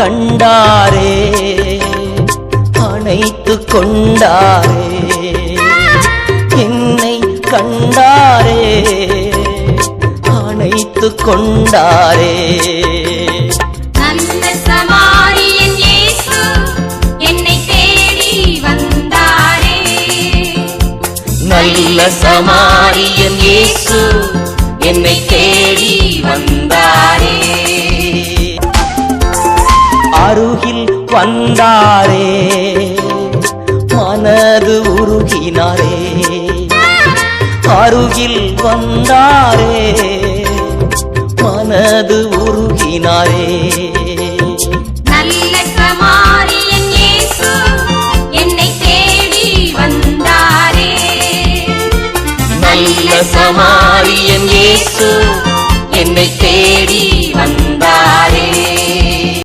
கண்டாரே அணைத்து கொண்டாரே. என்னை கண்டாரே அணைத்து கொண்டாரே. நல்ல சமாரியன் இயேசு என்னை தேடி அருகில் வந்தாரே மனது உருகினாரே. அருகில் வந்தாரே மனது உருகினாரே. சமாரியன் ஏ